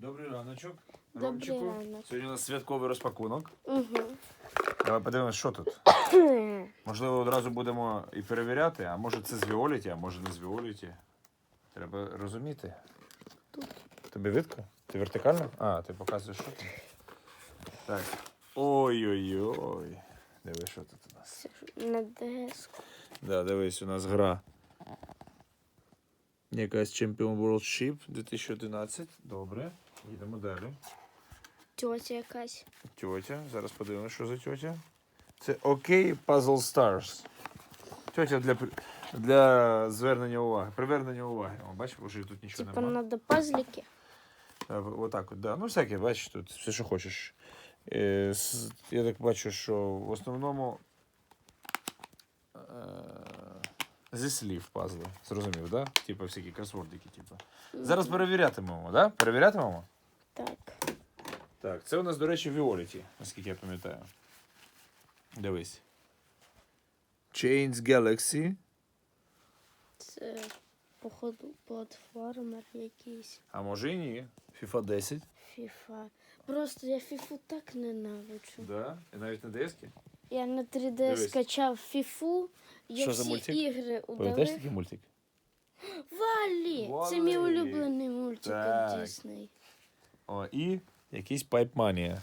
Добрий раночок. Добрий Ромчику. ранок. Сьогодні у нас святковий розпакунок. Угу. Давай подивимось, що тут. Можливо, одразу будемо і перевіряти, а може це з Віоліті, а може не з Віоліті. Треба розуміти. Тут. Тобі видко? Ти вертикально? А, ти показуєш, що там. Так. Ой-ой-ой. Диви, що тут у нас. На деску. Да, дивись, у нас гра. Якась Champion World Ship 2011. Добре. Їдемо далі. Тьотя якась. Тьотя. Зараз подивимося, що за тьотя. Це OK Puzzle Stars. Тьотя для, для звернення уваги. Привернення уваги. О, бачиш, вже тут нічого Типа немає. надо пазлики. Отак от, да. Ну, всяке, бачиш, тут все, що хочеш. Е, я так бачу, що в основному е, зі слів пазли. Зрозумів, да? Типа всякі кросвордики, типу. Зараз перевірятимемо, да? Перевірятимемо? Так. Це у нас, до речі, Віоліті, наскільки я пам'ятаю. Дивись. Chains Galaxy. Це, походу, платформер якийсь. А може і ні. FIFA 10. Фіфа. Просто я фіфу так ненавиджу. Да. І навіть на DS. Я на 3D Дивись. скачав фіфу, я Що за всі мультик? ігри Пам'ятаєш удалив. такий мультик? Валі! Це мій Валлі. улюблений мультик Так. Дісней. О, і якийсь Пайпманія.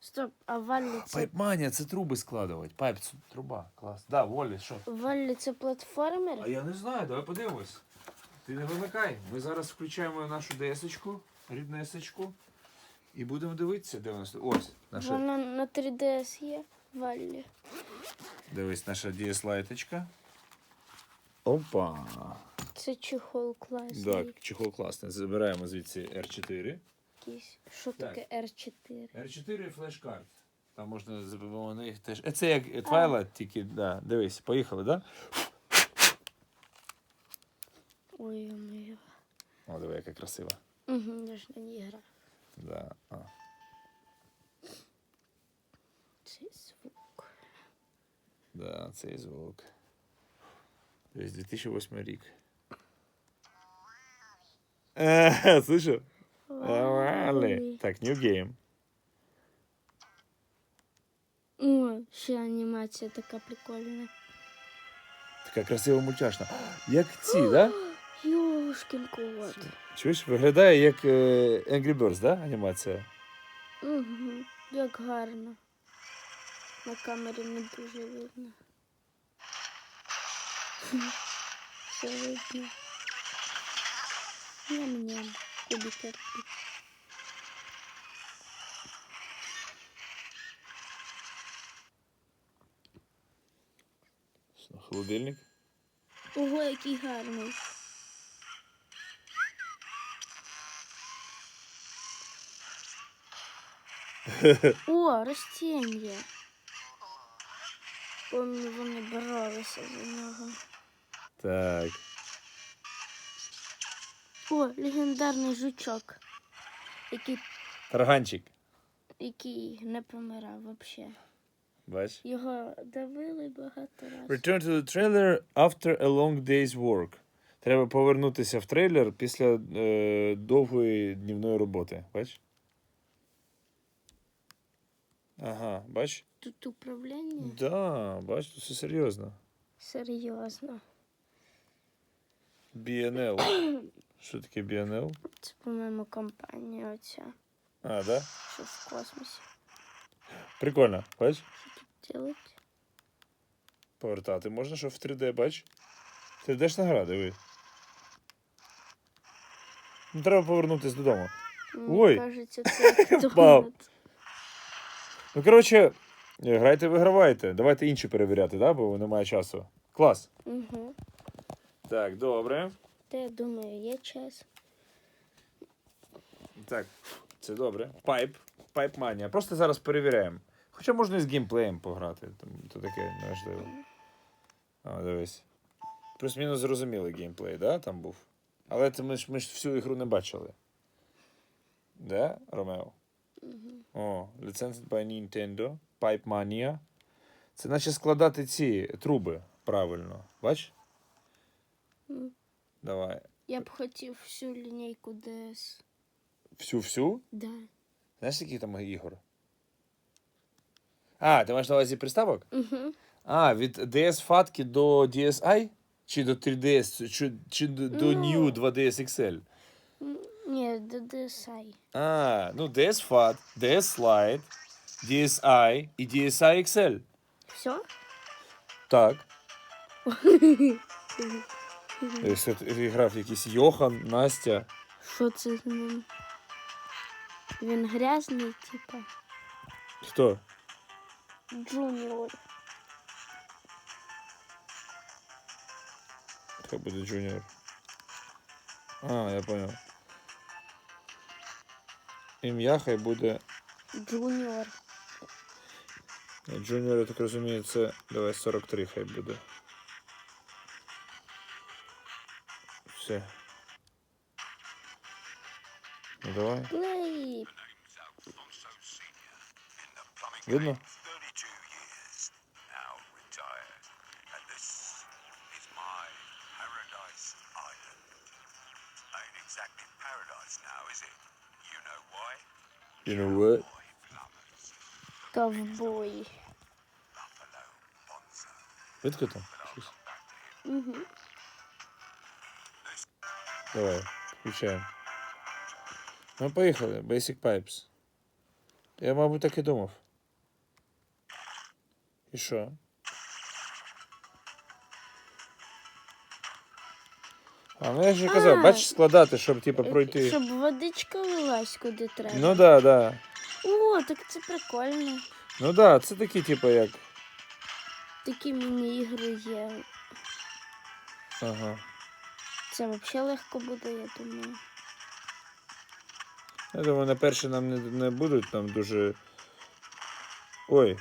Стоп, а Валлі це Пайпманія це труби складувати. Пайп це труба. Клас. Да, Волі, що? Валлі це платформер? А я не знаю, давай подивимось. Ти не вимикай. Ми зараз включаємо нашу DS-очку, ріднесечку. І будемо дивитися, де у нас. Ось, наша Вона на 3DS є. Валлі. Дивись, наша дієслайточка. Опа. Це чехол класний. Так, чехол класний. Забираємо звідси R4. Якийсь. Що Так. таке R4? R4 флеш-карт. Там можна забивати на теж. Е, Це як Twilight, тільки, да. Дивись, поїхали, да? Ой, моя. О, диви, яка красива. Угу, я ж на ній грав. Да. А. Цей звук. Да, цей звук. Дивись, 2008 рік. Е, слышав? Вали. Так, new game. О, ще анімація така прикольна. Така красива мультяшна. Як ці, да? Йошкін кот. Чуєш, виглядає як е, Angry Birds, да? Анімація. Угу, як гарно. На камері не дуже видно. Все видно. Ням-ням. Кубики. Що, Холодильник. Ого, який гарний. О, ростіння. Помню, вони боролися за нього. Так. О, легендарний жучок, який, Тарганчик. який не помирав взагалі. Бач. Його давили багато разів. Return to the trailer after a long day's work. Треба повернутися в трейлер після е, довгої днівної роботи. Бач? Ага, бач? Тут управління? Да, бач, тут все серйозно. Серйозно. BNL. Що таке BNL? Це, по-моєму, компанія оця, А, да? що в космосі. Прикольно, бач? Що тут делать? Повертати можна, що в 3D, бач? 3D-шна гра, диви. Ну, треба повернутися додому. Мені Ой. кажеться, це Впав. донат. Ну, коротше, грайте, вигравайте. Давайте інші перевіряти, да? бо немає часу. Клас. Угу. Так, добре. Та я думаю, є час. Так, це добре. Пайп. Пайпманія. Просто зараз перевіряємо. Хоча можна і з геймплеєм пограти. Там, то таке неважливо. А, дивись. Плюс-мінус зрозумілий геймплей, да, там був. Але це ми ж, ми ж всю ігру не бачили. Да, Ромео? О, Licensed by Nintendo. Pipe Mania. Це наче складати ці труби правильно. Бач? Давай. Я б хотів всю лінійку DS. Всю-всю? Да. Знаєш, які там ігор? А, ти маєш на увазі приставок? Угу. А, від DS FATки до DSi? Чи до 3DS, чи, чи до. New 2DS XL? Ні, до DSi. А, ну DS FAT, DS Lite, DSi і DSi XL. Все? Так. От і грав якийсь Йохан, Настя. Що це з ним? Він грязний, типа. Хто? Джуніор. Хай буде Junior. А, я понял. Ім'я хай буде. Джуніор. Junior, я так розумію, це. Давай 43 хай буде. Все. Ну давай. Плей. Видно? 32 years, now retired. And this is my paradise island. Ain't exactly paradise now, is it? You know why? You know what? Boy plumbers, Ковбой. Buffalo Bonzo. Видко там? Щось? Угу. Давай, включаємо. Ну, поїхали. Basic Pipes. Я, мабуть, так і думав. І що? А, ну я ж казав, А. бачиш, складати, щоб типу пройти. Щоб водичка лилась куди треба. Ну да, да. О, так це прикольно. Ну да, це такі, типу, як. Такі міні-ігри є. Ага. Це взагалі легко буде, я думаю. Я думаю, на перше нам не, не будуть там дуже. Ой.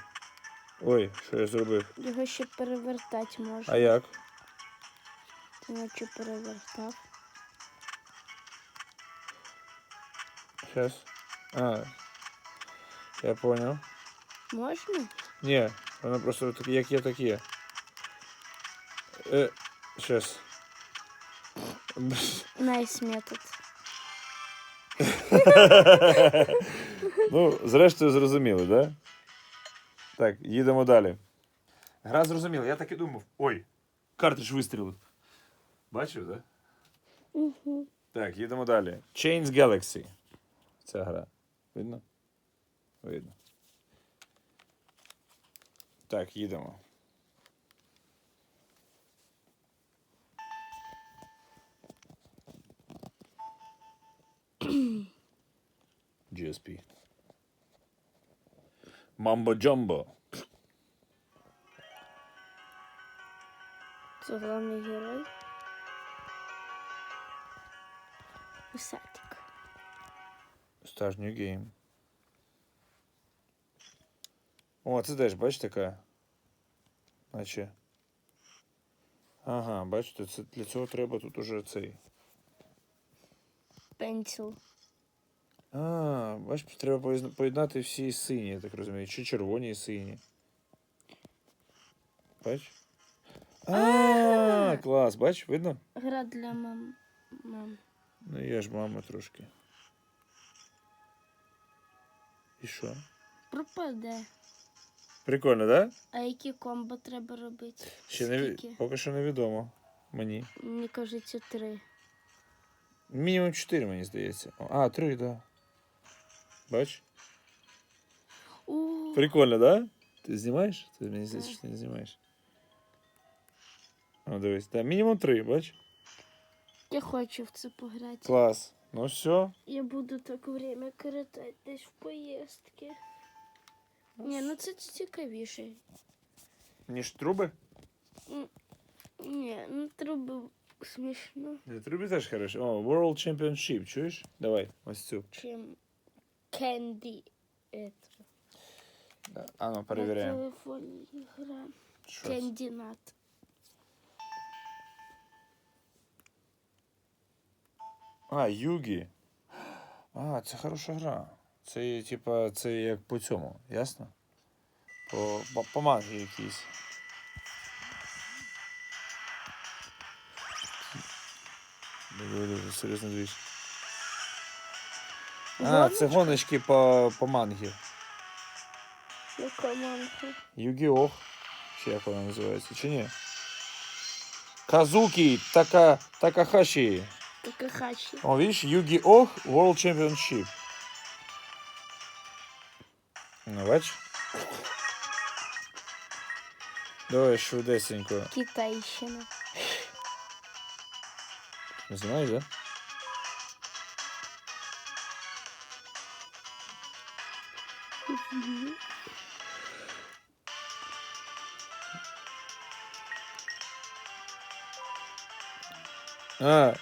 Ой, що я зробив? Його ще перевертати можна. А як? Ти наче перевертав. Сейчас. А. Я понял. Можна? Ні, воно просто так, як є, так є. Е, щас. Найс метод. ну, зрештою, зрозуміли, да? Так, їдемо далі. Гра зрозуміла, я так і думав. Ой, картридж вистрілив. Бачив, да? Угу. Так, їдемо далі. Chains Galaxy. Ця гра. Видно? Видно. Так, їдемо. GSP. Mambo Jumbo. Це головний герой. Усатик. Start New Game. О, це теж, бач, така. Наче. Ага, бачите, це для цього треба тут уже цей. Пенсіл. А, бач, треба поєднати всі сині, я так розумію. Чи червоні і сині. Бач? А, клас, бач, видно? Гра для мам. мам. Ну я ж мама трошки. І що? Пропаде. Прикольно, да? А які комбо треба робити? Ще не Скільки? поки що невідомо мені. Мені кажеться три. Мінімум 4, мені здається. А, 3, да. Бач? О, Прикольно, да? Ти знімаєш? Ти мені здається, що ти не знімаєш. О, дивись. Да, мінімум 3, бач? я хочу в це пограти. Клас. Ну все. Я буду так время коротати десь в поїздки. Ні, ну це цікавіше. Ніж труби? Ні, ну труби смішно, Труби теж хорошо. О, World Championship, чуєш? Давай, ось цю. чим Да. А ну, На перевіряємо. телефоні гра. Що це? Candy А, Югі. А, це хороша гра. Це, типа, це як по цьому, ясно? По, по, по мангі якійсь. Диви, диви, серйозно двіж. А, це гоночки по, по мангі. Яка манка? Югіох. Чи як вона називається, чи ні? Казуки Така, Такахаші. Такахаші. О, видиш, Югіох World Championship. Ну, бач? Давай швидесенько. Китайщина. Не знаєш, да? А,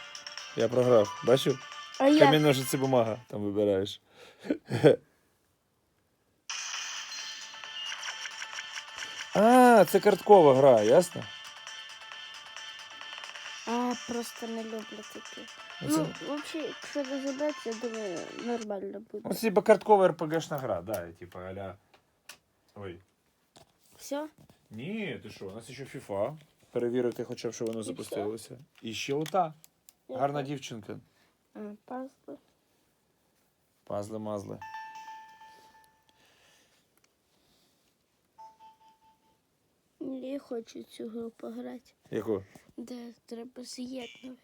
я програв. Бачив? А? Камінь, ножиці, бумага. Там вибираєш. А, це карткова гра, ясно? Просто не люблю такі. Ну, взагалі, якщо розібратися, я думаю, нормально буде. оце типа карткова РПГшна гра, да, типа аля. Ой. Все? Ні, ти що, у нас ще FIFA. Перевірити хоча б, що воно запустилося. І ще ота. Гарна дівчинка. А, пазли. Пазли Я хочу цю гру пограти. Яку? Де треба з'єднувати.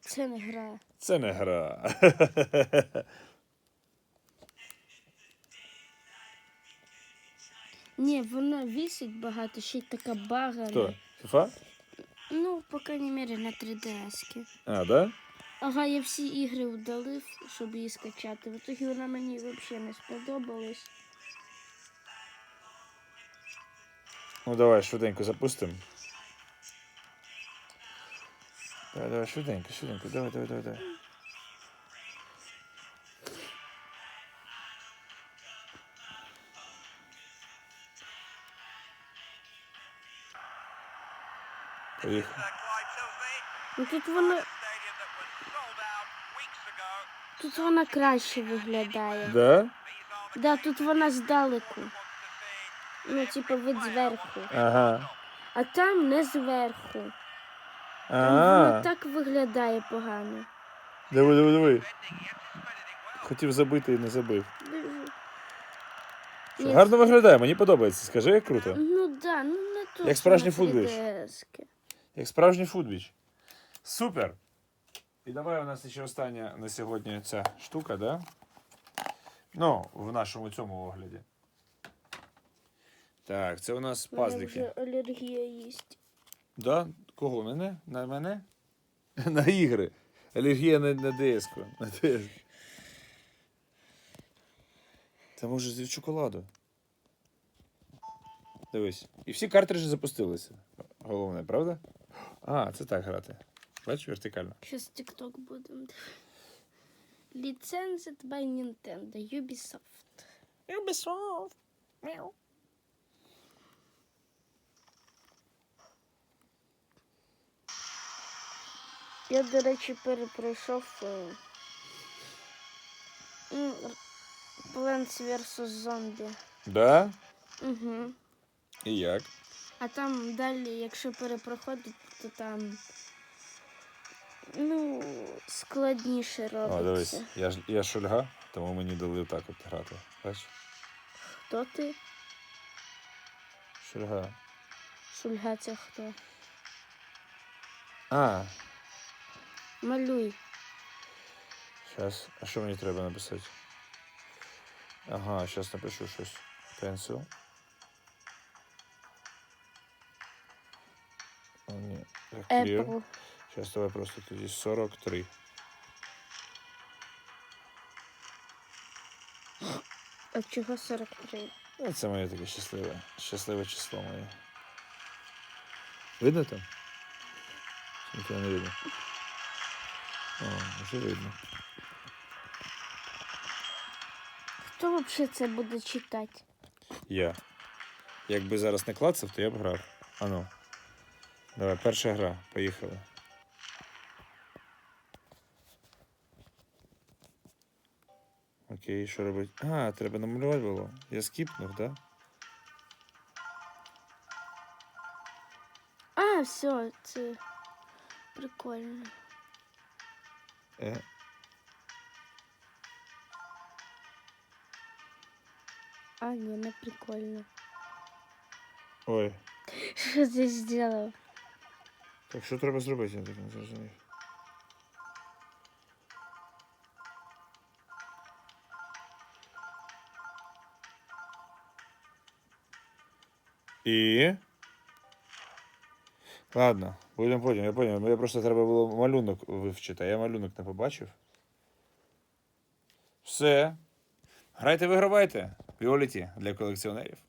Це не гра. Це не гра. Ні, вона вісить багато, ще й така багана. Хто? FIFA? Ну, по крайній мірі, на 3DS. А, да? Ага, я всі ігри удалив, щоб її скачати. В итоге вона мені взагалі не сподобалась. Ну давай швиденько запустимо. Давай, давай, швиденько, швиденько. Давай, давай, давай, давай. Поїхали. Ну тут вона, тут вона краще виглядає. Да? Да, тут вона здалеку. Ну, типу, вид зверху. Ага. А там не зверху. Там вона А, так виглядає погано. диви, диви, диви. Хотів забити і не забив. Ні, Гарно виглядає, мені подобається. Скажи, як круто. Ну да, ну не то. Як справжній футболіст. Як справжній футбіч. Супер. І давай у нас ще остання на сьогодні ця штука, да? Ну, в нашому цьому огляді. Так, це у нас У мене вже алергія їсть. Да? Кого? Мене? На мене? На ігри. Алергія на, на ДС-ку. На. Це може з шоколаду. Дивись. І всі картриджі запустилися. Головне, правда? А, це так грати. Бачиш, вертикально. Щас TikTok будемо. Licensed by Nintendo, Ubisoft. Ubisoft. Мяу. Я, до речі, перепройшов е, м, Plants vs. Zombie. Да? Угу. І як? А там далі, якщо перепроходити, то там ну, складніше О, дивись, робиться. я ж я шульга, тому мені дали так от грати. Бачиш? Хто ти? Шульга. Шульга це хто? А, Малюй. Сейчас. А що мені треба написати? Ага, зараз напишу щось. Pencil. О, ні. Apple. Зараз давай просто тоді 43. А чого 43? Ну, Це моє таке щасливе. Щасливе число моє. Видно там? Нічого не видно. О, вже видно. Хто взагалі це буде читати? Я. Якби зараз не клацав, то я б грав. Ану. Давай, перша гра. Поїхали. Окей, що робити? А, треба намалювати було. Я скіпнув, так? Да? А, все, це прикольно. Е. А, не, ну прикольно. Ой. Что здесь зробив? Так что треба сделать? я так не зрозумів. І. Ладно, будемо потім, я поняв. Мені просто треба було малюнок вивчити, а я малюнок не побачив. Все. Грайте, вигравайте. Віоліті для колекціонерів.